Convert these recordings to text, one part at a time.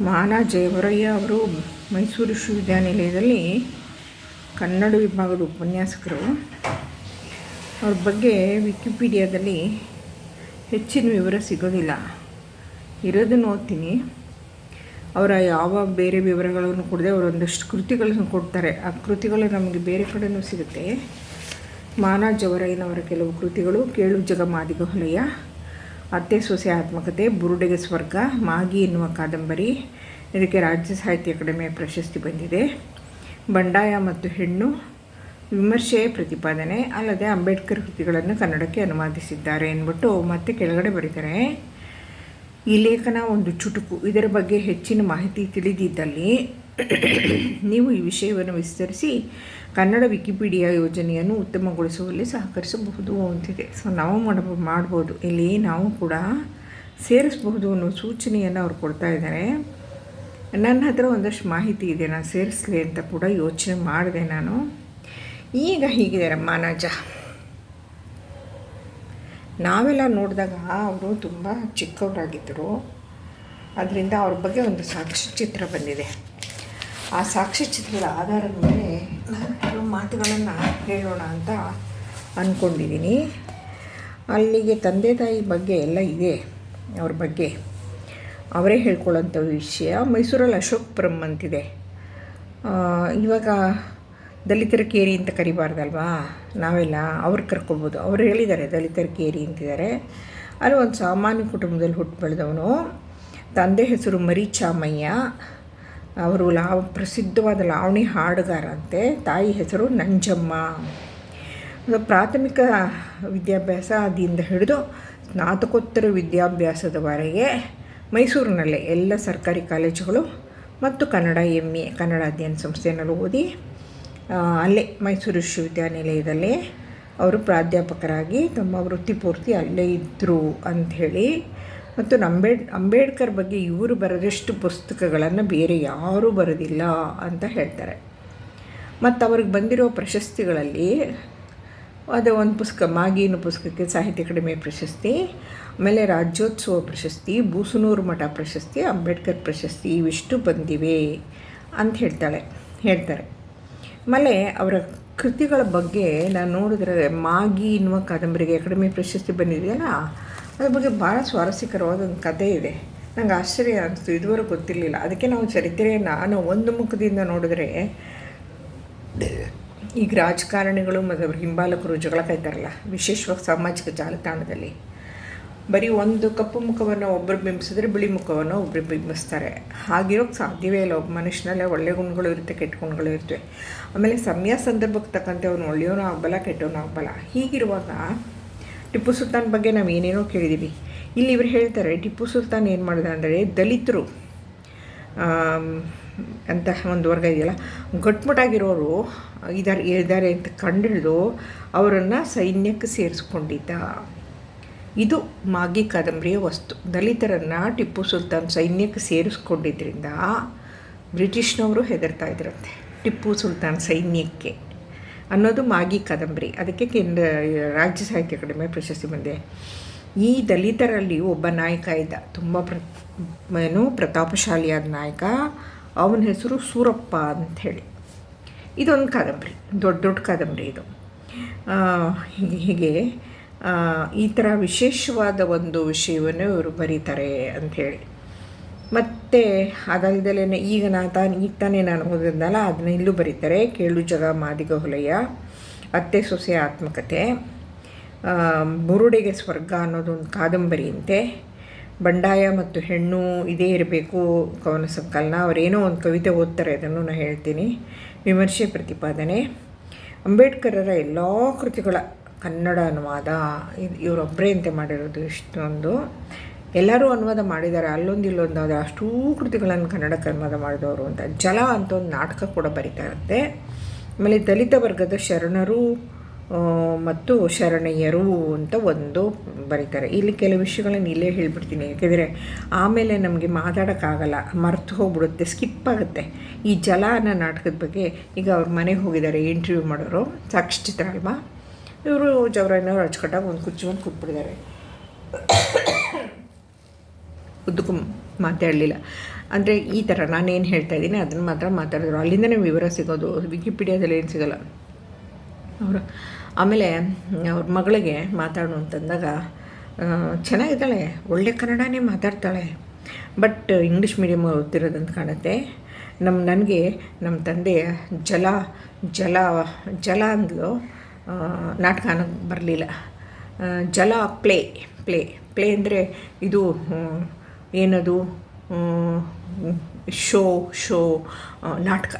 ಮಾಲಾ ಜಯವರಯ್ಯ ಅವರು ಮೈಸೂರು ವಿಶ್ವವಿದ್ಯಾನಿಲಯದಲ್ಲಿ ಕನ್ನಡ ವಿಭಾಗದ ಉಪನ್ಯಾಸಕರು. ಅವ್ರ ಬಗ್ಗೆ ವಿಕಿಪೀಡಿಯಾದಲ್ಲಿ ಹೆಚ್ಚಿನ ವಿವರ ಸಿಗೋದಿಲ್ಲ. ಇರೋದನ್ನು ಓದ್ತೀನಿ ಅವರ ಯಾವ ಬೇರೆ ವಿವರಗಳನ್ನು ಕೊಡದೆ ಅವರು ಒಂದಷ್ಟು ಕೃತಿಗಳನ್ನು ಕೊಡ್ತಾರೆ. ಆ ಕೃತಿಗಳು ನಮಗೆ ಬೇರೆ ಕಡೆಯೂ ಸಿಗುತ್ತೆ. ಮಾನಾ ಜವರಯ್ಯನವರ ಕೆಲವು ಕೃತಿಗಳು ಕೇಳು ಜಗ ಮಾದಿಗ ಹೊಲೆಯ ಅತ್ತೆ ಸೊಸೆ ಆತ್ಮಕತೆ, ಬುರುಡೆಗೆ ಸ್ವರ್ಗ, ಮಾಗಿ ಎನ್ನುವ ಕಾದಂಬರಿ ಇದಕ್ಕೆ ರಾಜ್ಯ ಸಾಹಿತ್ಯ ಅಕಾಡೆಮಿಯ ಪ್ರಶಸ್ತಿ ಬಂದಿದೆ. ಬಂಡಾಯ ಮತ್ತು ಹೆಣ್ಣು ವಿಮರ್ಶೆ, ಪ್ರತಿಪಾದನೆ ಅಲ್ಲದೆ ಅಂಬೇಡ್ಕರ್ ಕೃತಿಗಳನ್ನು ಕನ್ನಡಕ್ಕೆ ಅನುವಾದಿಸಿದ್ದಾರೆ ಅಂದ್ಬಿಟ್ಟು ಮತ್ತೆ ಕೆಳಗಡೆ ಬರೀತಾರೆ. ಈ ಲೇಖನ ಒಂದು ಚುಟುಕು. ಇದರ ಬಗ್ಗೆ ಹೆಚ್ಚಿನ ಮಾಹಿತಿ ತಿಳಿದಿದ್ದಲ್ಲಿ ನೀವು ಈ ವಿಷಯವನ್ನು ವಿಸ್ತರಿಸಿ ಕನ್ನಡ ವಿಕಿಪೀಡಿಯಾ ಯೋಜನೆಯನ್ನು ಉತ್ತಮಗೊಳಿಸುವಲ್ಲಿ ಸಹಕರಿಸಬಹುದು ಅಂತಿದೆ. ಸೊ ನಾವು ಮಾಡಬ ಮಾಡ್ಬೋದು. ಇಲ್ಲಿ ನಾವು ಕೂಡ ಸೇರಿಸಬಹುದು ಅನ್ನೋ ಸೂಚನೆಯನ್ನು ಅವ್ರು ಕೊಡ್ತಾ ಇದ್ದಾರೆ. ನನ್ನ ಹತ್ರ ಒಂದಷ್ಟು ಮಾಹಿತಿ ಇದೆ. ನಾನು ಸೇರಿಸಲಿ ಅಂತ ಕೂಡ ಯೋಚನೆ ಮಾಡಿದೆ ನಾನು. ಈಗ ಹೀಗಿದ್ದಾರೆ ಮಾನಾಜ ನಾವೆಲ್ಲ ನೋಡಿದಾಗ ಅವರು ತುಂಬ ಚಿಕ್ಕವರಾಗಿದ್ದರು. ಅದರಿಂದ ಅವ್ರ ಬಗ್ಗೆ ಒಂದು ಸಾಕ್ಷಿ ಚಿತ್ರ ಬಂದಿದೆ. ಆ ಸಾಕ್ಷಿ ಚಿತ್ರದ ಆಧಾರದ ಮೇಲೆ ನಾನು ಕೆಲವು ಮಾತುಗಳನ್ನು ಹೇಳೋಣ ಅಂತ ಅಂದ್ಕೊಂಡಿದ್ದೀನಿ ಅಲ್ಲಿಗೆ ತಂದೆ ತಾಯಿ ಬಗ್ಗೆ ಎಲ್ಲ ಇದೆ. ಅವ್ರ ಬಗ್ಗೆ ಅವರೇ ಹೇಳ್ಕೊಳ್ಳೋಂಥ ವಿಷಯ. ಮೈಸೂರಲ್ಲಿ ಅಶೋಕ್ ಬ್ರಹ್ಮ ಅಂತಿದೆ. ಇವಾಗ ದಲಿತರ ಕೇರಿ ಅಂತ ಕರಿಬಾರ್ದಲ್ವಾ? ನಾವೆಲ್ಲ ಅವ್ರು ಕರ್ಕೊಬೋದು. ಅವ್ರು ಹೇಳಿದ್ದಾರೆ ದಲಿತರ ಕೇರಿ ಅಂತಿದ್ದಾರೆ. ಅಲ್ಲಿ ಒಂದು ಸಾಮಾನ್ಯ ಕುಟುಂಬದಲ್ಲಿ ಹುಟ್ಟು ಬೆಳೆದವನು ತಂದೆ ಹೆಸರು ಮರಿಚಾಮಯ್ಯ. ಅವರು ಲಾವ್ ಪ್ರಸಿದ್ಧವಾದ ಲಾವಣಿ ಹಾಡುಗಾರಂತೆ. ತಾಯಿ ಹೆಸರು ನಂಜಮ್ಮ. ಪ್ರಾಥಮಿಕ ವಿದ್ಯಾಭ್ಯಾಸ ಅದಿಂದ ಹಿಡಿದು ಸ್ನಾತಕೋತ್ತರ ವಿದ್ಯಾಭ್ಯಾಸದವರೆಗೆ ಮೈಸೂರಿನಲ್ಲೇ ಎಲ್ಲ ಸರ್ಕಾರಿ ಕಾಲೇಜುಗಳು ಮತ್ತು ಕನ್ನಡ ಎಂ ಎ, ಕನ್ನಡ ಅಧ್ಯಯನ ಸಂಸ್ಥೆಯಲ್ಲಿ ಓದಿ ಅಲ್ಲೇ ಮೈಸೂರು ವಿಶ್ವವಿದ್ಯಾನಿಲಯದಲ್ಲೇ ಅವರು ಪ್ರಾಧ್ಯಾಪಕರಾಗಿ ತಮ್ಮ ವೃತ್ತಿಪೂರ್ತಿ ಅಲ್ಲೇ ಇದ್ದರು ಅಂಥೇಳಿ ಮತ್ತು ಅಂಬೇಡ್ ಅಂಬೇಡ್ಕರ್ ಬಗ್ಗೆ ಇವರು ಬರೆದಷ್ಟು ಪುಸ್ತಕಗಳನ್ನು ಬೇರೆ ಯಾರೂ ಬರೆದಿಲ್ಲ ಅಂತ ಹೇಳ್ತಾರೆ. ಮತ್ತು ಅವ್ರಿಗೆ ಬಂದಿರೋ ಪ್ರಶಸ್ತಿಗಳಲ್ಲಿ ಅದು ಒಂದು ಪುಸ್ತಕ, ಮಾಗಿನ ಪುಸ್ತಕಕ್ಕೆ ಸಾಹಿತ್ಯ ಅಕಾಡೆಮಿ ಪ್ರಶಸ್ತಿ, ಆಮೇಲೆ ರಾಜ್ಯೋತ್ಸವ ಪ್ರಶಸ್ತಿ, ಬೂಸುನೂರು ಮಠ ಪ್ರಶಸ್ತಿ, ಅಂಬೇಡ್ಕರ್ ಪ್ರಶಸ್ತಿ ಇವಿಷ್ಟು ಬಂದಿವೆ ಅಂತ ಹೇಳ್ತಾಳೆ, ಹೇಳ್ತಾರೆ. ಆಮೇಲೆ ಅವರ ಕೃತಿಗಳ ಬಗ್ಗೆ ನಾನು ನೋಡಿದ್ರೆ ಮಾಗಿ ಎನ್ನುವ ಕಾದಂಬರಿಗೆ ಅಕಾಡೆಮಿ ಪ್ರಶಸ್ತಿ ಬಂದಿದೆಯಲ್ಲ ಅದ್ರ ಬಗ್ಗೆ ಭಾಳ ಸ್ವಾರಸ್ಯಕರವಾದ ಒಂದು ಕಥೆ ಇದೆ. ನಂಗೆ ಆಶ್ಚರ್ಯ ಅನಿಸ್ತು, ಇದುವರೆಗೂ ಗೊತ್ತಿರಲಿಲ್ಲ. ಅದಕ್ಕೆ ನಾವು ಚರಿತ್ರೆಯನ್ನು ನಾನು ಒಂದು ಮುಖದಿಂದ ನೋಡಿದ್ರೆ, ಈಗ ರಾಜಕಾರಣಿಗಳು ಮತ್ತು ಅವ್ರ ಹಿಂಬಾಲಕರು ಜಗಳ ಕಾಯ್ತಾರಲ್ಲ ವಿಶೇಷವಾಗಿ ಸಾಮಾಜಿಕ ಜಾಲತಾಣದಲ್ಲಿ. ಬರೀ ಒಂದು ಕಪ್ಪು ಮುಖವನ್ನು ಒಬ್ಬರು ಬಿಂಬಿಸಿದ್ರೆ ಬಿಳಿ ಮುಖವನ್ನು ಒಬ್ಬರು ಬಿಂಬಿಸ್ತಾರೆ. ಹಾಗಿರೋಕ್ಕೆ ಸಾಧ್ಯವೇ ಇಲ್ಲ. ಒಬ್ಬ ಮನುಷ್ಯನಲ್ಲೇ ಒಳ್ಳೆ ಗುಣಗಳು ಇರುತ್ತೆ, ಕೆಟ್ಟ ಗುಣಗಳು ಇರ್ತವೆ. ಆಮೇಲೆ ಸಮಯ ಸಂದರ್ಭಕ್ಕೆ ತಕ್ಕಂತೆ ಅವನು ಒಳ್ಳೆಯವನು ಆಗಬಲ್ಲ, ಕೆಟ್ಟವನು ಆಗಬಲ್ಲ. ಹೀಗಿರುವಾಗ ಟಿಪ್ಪು ಸುಲ್ತಾನ್ ಬಗ್ಗೆ ನಾವು ಏನೇನೋ ಕೇಳಿದ್ದೀವಿ ಇಲ್ಲಿ ಇವರು ಹೇಳ್ತಾರೆ, ಟಿಪ್ಪು ಸುಲ್ತಾನ್ ಏನು ಮಾಡಿದ ಅಂದರೆ ದಲಿತರು ಅಂತಹ ಒಂದು ವರ್ಗ ಇದೆಯಲ್ಲ, ಗಟ್ಮುಟಾಗಿರೋರು ಇದಾರೆ ಇದ್ದಾರೆ ಅಂತ ಕಂಡುಹಿಡಿದು ಅವರನ್ನು ಸೈನ್ಯಕ್ಕೆ ಸೇರಿಸ್ಕೊಂಡಿದ್ದ. ಇದು ಮಾಗಿ ಕಾದಂಬರಿಯ ವಸ್ತು. ದಲಿತರನ್ನು ಟಿಪ್ಪು ಸುಲ್ತಾನ್ ಸೈನ್ಯಕ್ಕೆ ಸೇರಿಸ್ಕೊಂಡಿದ್ದರಿಂದ ಬ್ರಿಟಿಷ್ನವರು ಹೆದರ್ತಾ ಇದ್ರಂತೆ. ಟಿಪ್ಪು ಸುಲ್ತಾನ್ ಸೈನ್ಯಕ್ಕೆ. ಅನ್ನೋದು ಮಾಗಿ ಕಾದಂಬರಿ. ಅದಕ್ಕೆ ಕೇಂದ್ರ, ರಾಜ್ಯ ಸಾಹಿತ್ಯ ಅಕಾಡೆಮಿ ಪ್ರಶಸ್ತಿ ಬಂದಿದೆ. ಈ ದಲಿತರಲ್ಲಿ ಒಬ್ಬ ನಾಯಕ ಇದ್ದ, ತುಂಬ ಪ್ರ, ಏನು ಪ್ರತಾಪಶಾಲಿಯಾದ ನಾಯಕ, ಅವನ ಹೆಸರು ಸೂರಪ್ಪ ಅಂಥೇಳಿ ಇದೊಂದು ಕಾದಂಬರಿ, ದೊಡ್ಡ ದೊಡ್ಡ ಕಾದಂಬರಿ ಇದು. ಹೀಗೆ ಈ ಥರ ವಿಶೇಷವಾದ ಒಂದು ವಿಷಯವನ್ನು ಇವರು ಬರೀತಾರೆ ಅಂಥೇಳಿ ಮತ್ತು ಅದಲ್ದಲೇ ಈಗ ನಾ ತಾನು, ಈಗ ತಾನೇ ನಾನು ಓದಿದ್ನಲ್ಲ ಅದನ್ನ ಇಲ್ಲೂ ಬರೀತಾರೆ. ಕೇಳು ಜಗ ಮಾದಿಗ ಹೊಲೆಯ ಅತ್ತೆ ಸೊಸೆ ಆತ್ಮಕತೆ. ಬುರುಡೆಗೆ ಸ್ವರ್ಗ ಅನ್ನೋದೊಂದು ಕಾದಂಬರಿಯಂತೆ ಬಂಡಾಯ ಮತ್ತು ಹೆಣ್ಣು ಇದೇ ಇರಬೇಕು. ಕವನ ಸಂಕಲನ. ಅವರೇನೋ ಒಂದು ಕವಿತೆ ಓದ್ತಾರೆ, ಅದನ್ನು ನಾನು ಹೇಳ್ತೀನಿ. ವಿಮರ್ಶೆ ಪ್ರತಿಪಾದನೆ. ಅಂಬೇಡ್ಕರರ ಎಲ್ಲ ಕೃತಿಗಳ ಕನ್ನಡ ಅನುವಾದ. ಇದು ಇವರೊಬ್ಬರೇ ಅಂತೆ ಮಾಡಿರೋದು ಇಷ್ಟೊಂದು. ಎಲ್ಲರೂ ಅನುವಾದ ಮಾಡಿದ್ದಾರೆ. ಅಲ್ಲೊಂದು ಇಲ್ಲೊಂದು ಆದರೆ ಅಷ್ಟೂ ಕೃತಿಗಳನ್ನು ಕನ್ನಡಕ್ಕೆ ಅನುವಾದ ಮಾಡಿದವರು ಅಂತ. ಜಲ ಅಂತ ಒಂದು ನಾಟಕ ಕೂಡ ಬರೀತಾ ಇರುತ್ತೆ. ಆಮೇಲೆ ದಲಿತ ವರ್ಗದ ಶರಣರು ಮತ್ತು ಶರಣೆಯರು ಅಂತ ಒಂದು ಬರೀತಾರೆ. ಇಲ್ಲಿ ಕೆಲವು ವಿಷಯಗಳನ್ನು ಇಲ್ಲೇ ಹೇಳಿಬಿಡ್ತೀನಿ. ಯಾಕೆಂದರೆ ಆಮೇಲೆ ನಮಗೆ ಮಾತಾಡೋಕ್ಕಾಗಲ್ಲ. ಮರ್ತು ಹೋಗ್ಬಿಡುತ್ತೆ. ಸ್ಕಿಪ್ ಆಗುತ್ತೆ. ಈ ಜಲ ಅನ್ನೋ ನಾಟಕದ ಬಗ್ಗೆ ಈಗ ಅವ್ರ ಮನೆಗೆ ಹೋಗಿದ್ದಾರೆ. ಇಂಟರ್ವ್ಯೂ ಮಾಡೋರು. ಸಾಕ್ಷಿಚಿತ್ರ ಅಲ್ವಾ ಇವರು ಜವರಣ್ಣವ್ರು ಅಚ್ಚುಕಟ್ಟಾಗಿ ಒಂದು ಕುರ್ಚಿ ಒಂದು ಉದ್ದಕ್ಕೂ ಮಾತಾಡಲಿಲ್ಲ. ಅಂದರೆ ಈ ಥರ ನಾನೇನು ಹೇಳ್ತಾ ಇದ್ದೀನಿ, ಅದನ್ನು ಮಾತ್ರ ಮಾತಾಡಿದ್ರು. ಅಲ್ಲಿಂದನೇ ವಿವರ ಸಿಗೋದು, ವಿಕಿಪೀಡಿಯಾದಲ್ಲಿ ಏನು ಸಿಗೋಲ್ಲ. ಅವರು ಆಮೇಲೆ ಅವ್ರ ಮಗಳಿಗೆ ಮಾತಾಡು ಅಂತಂದಾಗ ಚೆನ್ನಾಗಿದ್ದಾಳೆ, ಒಳ್ಳೆ ಕನ್ನಡನೇ ಮಾತಾಡ್ತಾಳೆ. ಬಟ್ ಇಂಗ್ಲೀಷ್ ಮೀಡಿಯಮ್ ಓದ್ತಿರೋದಂತ ಕಾಣುತ್ತೆ. ನಮ್ಮ ನನಗೆ ನಮ್ಮ ತಂದೆ ಜಲ ಜಲ ಜಲ ಅಂದ್ಲು. ನಾಟಕ ಅನ್ನೋಕ್ಕೆ ಬರಲಿಲ್ಲ. ಜಲ ಪ್ಲೇ ಪ್ಲೇ ಪ್ಲೇ ಅಂದರೆ ಇದು ಏನದು? ಶೋ ಶೋ ನಾಟಕ.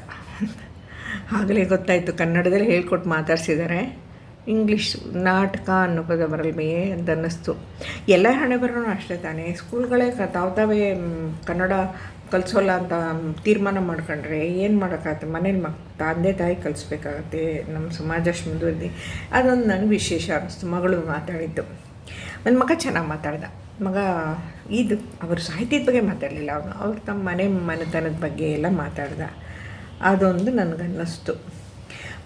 ಆಗಲೇ ಗೊತ್ತಾಯಿತು, ಕನ್ನಡದಲ್ಲಿ ಹೇಳ್ಕೊಟ್ಟು ಮಾತಾಡ್ಸಿದ್ದಾರೆ ಇಂಗ್ಲೀಷ್ ನಾಟಕ ಅನ್ನೋ ಪದ ಬರಲ್ವೇ ಅಂತ ಅನ್ನಿಸ್ತು ಎಲ್ಲ ಹಣೆ ಬರೋನು ಅಷ್ಟೇ ತಾನೇ. ಸ್ಕೂಲ್ಗಳೇ ತಾವು ತಾವೇ ಕನ್ನಡ ಕಲಿಸೋಲ್ಲ ಅಂತ ತೀರ್ಮಾನ ಮಾಡ್ಕೊಂಡ್ರೆ ಏನು ಮಾಡೋಕ್ಕಾಗತ್ತೆ? ಮನೇಲಿ ಮಕ್, ತಂದೆ ತಾಯಿ ಕಲಿಸ್ಬೇಕಾಗತ್ತೆ ನಮ್ಮ ಸಮಾಜ ಮುಂದುವರೆದು. ಅದೊಂದು ನನಗೆ ವಿಶೇಷ ಅನ್ನಿಸ್ತು ಮಗಳು ಮಾತಾಡಿದ್ದು. ನನ್ನ ಮಗ ಚೆನ್ನಾಗಿ ಮಾತಾಡ್ದ. ಮಗ ಇದು ಅವರು ಸಾಹಿತ್ಯದ ಬಗ್ಗೆ ಮಾತಾಡಲಿಲ್ಲ. ಅವನು ಅವ್ರು ತಮ್ಮ ಮನೆ ಮನೆತನದ ಬಗ್ಗೆ ಎಲ್ಲ ಮಾತಾಡ್ದ. ಅದೊಂದು ನನಗನ್ನಿಸ್ತು.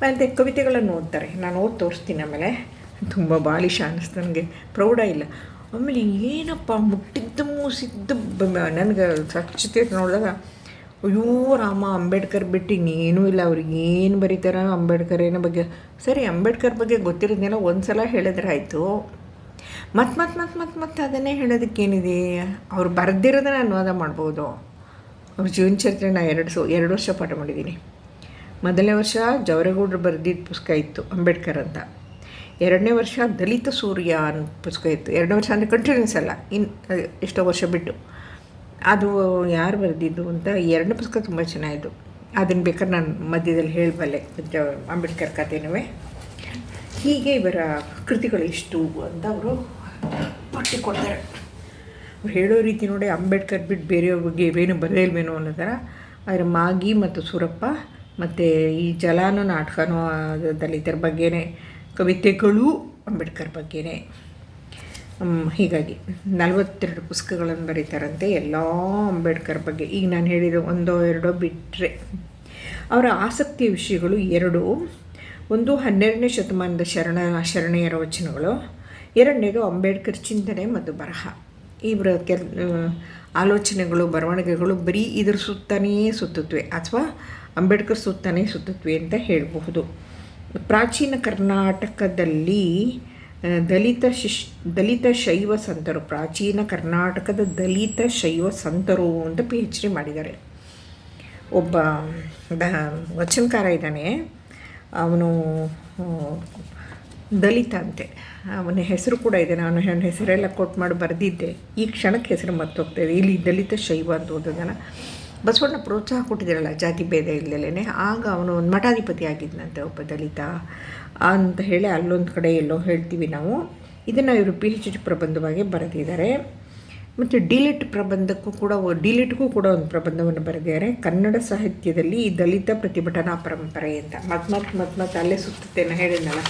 ಮತ್ತು ಕವಿತೆಗಳನ್ನು ಓದ್ತಾರೆ ನಾನು ಓದಿ ತೋರಿಸ್ತೀನಿ ಆಮೇಲೆ. ತುಂಬ ಬಾಲಿಶ ಅನ್ನಿಸ್ತು ನನಗೆ. ಪ್ರೌಢ ಇಲ್ಲ. ಆಮೇಲೆ ಏನಪ್ಪ ಮುಟ್ಟಿದ್ದು ಮೂಸಿದ್ದು ನನಗೆ ಸ್ವಚ್ಛತೆ ನೋಡಿದಾಗ ಅಯ್ಯೋ ರಾಮ ಅಂಬೇಡ್ಕರ್ ಬಿಟ್ಟು ಇನ್ನೇನೂ ಇಲ್ಲ. ಅವ್ರಿಗೆ ಏನು ಬರೀತಾರ ಅಂಬೇಡ್ಕರ್ ಏನೋ ಬಗ್ಗೆ. ಸರಿ ಅಂಬೇಡ್ಕರ್ ಬಗ್ಗೆ ಗೊತ್ತಿರೋದನ್ನೆಲ್ಲ ಒಂದು ಸಲ ಹೇಳಿದ್ರೆ ಆಯಿತು. ಮತ್ತು ಮತ್ತೆ ಮತ್ತೆ ಮತ್ತೆ ಮತ್ತೆ ಅದನ್ನೇ ಹೇಳೋದಕ್ಕೇನಿದೆ? ಅವ್ರು ಬರೆದಿರೋದನ್ನ ಅನುವಾದ ಮಾಡ್ಬೋದು. ಅವ್ರ ಜೀವನ ಚರಿತ್ರೆ ನಾನು ಎರಡು ಸೊ, ಎರಡು ವರ್ಷ ಪಾಠ ಮಾಡಿದ್ದೀನಿ. ಮೊದಲನೇ ವರ್ಷ ಜವರೇಗೌಡರು ಬರೆದಿದ್ದ ಪುಸ್ತಕ ಇತ್ತು, ಅಂಬೇಡ್ಕರ್ ಅಂತ. ಎರಡನೇ ವರ್ಷ ದಲಿತ ಸೂರ್ಯ ಅನ್ನೋ ಪುಸ್ತಕ ಇತ್ತು. ಎರಡನೇ ವರ್ಷ ಅಂದರೆ ಕಂಟಿನ್ಯೂಸ್ ಅಲ್ಲ ಇನ್ನು ಎಷ್ಟೋ ವರ್ಷ ಬಿಟ್ಟು. ಅದು ಯಾರು ಬರೆದಿದ್ದು ಅಂತ ಎರಡನೇ ಪುಸ್ತಕ ತುಂಬ ಚೆನ್ನಾಗಿತ್ತು ಅದನ್ನು ಬೇಕಾದ್ರೆ ನಾನು ಮಧ್ಯದಲ್ಲಿ ಹೇಳಬಲ್ಲೆ ಅಂಬೇಡ್ಕರ್ ಕಥೆನೂ. ಹೀಗೆ ಇವರ ಕೃತಿಗಳು ಇಷ್ಟು ಅಂತ ಅವರು ಪಟ್ಟಿ ಕೊಡ್ತಾರೆ. ಅವ್ರು ಹೇಳೋ ರೀತಿ ನೋಡಿ ಅಂಬೇಡ್ಕರ್ ಬಿಟ್ಟು ಬೇರೆಯವ್ರ ಬಗ್ಗೆ ಏನು ಬರೆಯಲ್ವೇನೋ ಅನ್ನೋ ಥರ ಅದರ ಮಾಗಿ ಮತ್ತು ಸುರಪ್ಪ ಮತ್ತು ಈ ಜಲಾನೋ ನಾಟಕನೋ ದಲಿತರ ಬಗ್ಗೆನೇ, ಕವಿತೆಗಳು ಅಂಬೇಡ್ಕರ್ ಬಗ್ಗೆನೇ. ಹೀಗಾಗಿ ನಲವತ್ತೆರಡು ಪುಸ್ತಕಗಳನ್ನು ಬರೀತಾರಂತೆ ಎಲ್ಲ ಅಂಬೇಡ್ಕರ್ ಬಗ್ಗೆ. ಈಗ ನಾನು ಹೇಳಿದ ಒಂದೋ ಎರಡೋ ಬಿಟ್ಟರೆ ಅವರ ಆಸಕ್ತಿಯ ವಿಷಯಗಳು ಎರಡು. ಒಂದು ಹನ್ನೆರಡನೇ ಶತಮಾನದ ಶರಣ ಶರಣೆಯರ ವಚನಗಳು ಎರಡನೇದು ಅಂಬೇಡ್ಕರ್ ಚಿಂತನೆ ಮತ್ತು ಬರಹ. ಇವರ ಕೆಲ್ ಆಲೋಚನೆಗಳು, ಬರವಣಿಗೆಗಳು ಬರೀ ಇದರ ಸುತ್ತಾನೇ ಸುತ್ತತ್ವೆ ಅಥವಾ ಅಂಬೇಡ್ಕರ್ ಸುತ್ತನೇ ಸುತ್ತತ್ವೆ ಅಂತ ಹೇಳಬಹುದು. ಪ್ರಾಚೀನ ಕರ್ನಾಟಕದಲ್ಲಿ ದಲಿತ ಶಿಶ್, ದಲಿತ ಶೈವ ಸಂತರು, ಪ್ರಾಚೀನ ಕರ್ನಾಟಕದ ದಲಿತ ಶೈವ ಸಂತರು ಅಂತ ಪಿ ಎಚ್ ಡಿ ಮಾಡಿದ್ದಾರೆ. ಒಬ್ಬ ವಚನಕಾರ ಇದ್ದಾನೆ. ಅವನು ದಲಿತ ಅಂತೆ. ಅವನ ಹೆಸರು ಕೂಡ ಇದೆ. ನಾನು ಅವನ ಹೆಸರೆಲ್ಲ ಕೊಟ್ ಮಾಡಿ ಬರೆದಿದ್ದೆ. ಈ ಕ್ಷಣಕ್ಕೆ ಹೆಸರು ಮರ್ತೋಗ್ತಾಯಿದೆ ಇಲ್ಲಿ ದಲಿತ ಶೈವ ಅಂತ ಓದೋದನ್ನು ಬಸವಣ್ಣ ಪ್ರೋತ್ಸಾಹ ಕೊಟ್ಟಿದ್ದಾರಲ್ಲ ಜಾತಿ ಭೇದ ಇಲ್ಲದೇ ಆಗ ಅವನು ಒಂದು ಮಠಾಧಿಪತಿ ಆಗಿದ್ದನಂತೆ ಒಬ್ಬ ದಲಿತ. ಅಂತ ಹೇಳಿ ಅಲ್ಲೊಂದು ಕಡೆ ಎಲ್ಲೋ ಹೇಳ್ತೀವಿ ನಾವು. ಇದನ್ನು ಇವರು ಪಿ ಎಚ್ ಡಿ ಪ್ರಬಂಧವಾಗಿ ಬರೆದಿದ್ದಾರೆ. ಮತ್ತು ಡಿಲಿಟ್ ಪ್ರಬಂಧಕ್ಕೂ ಕೂಡ ಡಿಲಿಟ್ಗೂ ಕೂಡ ಒಂದು ಪ್ರಬಂಧವನ್ನು ಬರೆದಿದ್ದಾರೆ. ಕನ್ನಡ ಸಾಹಿತ್ಯದಲ್ಲಿ ಈ ದಲಿತ ಪ್ರತಿಭಟನಾ ಪರಂಪರೆ ಅಂತ. ಮತ್ ಮತ್ ಮತ್ ಮತ್, ಅಲ್ಲೇ ಸುತ್ತುತ್ತೆ ನಾನು ಹೇಳಿದ್ನಲ್ಲ.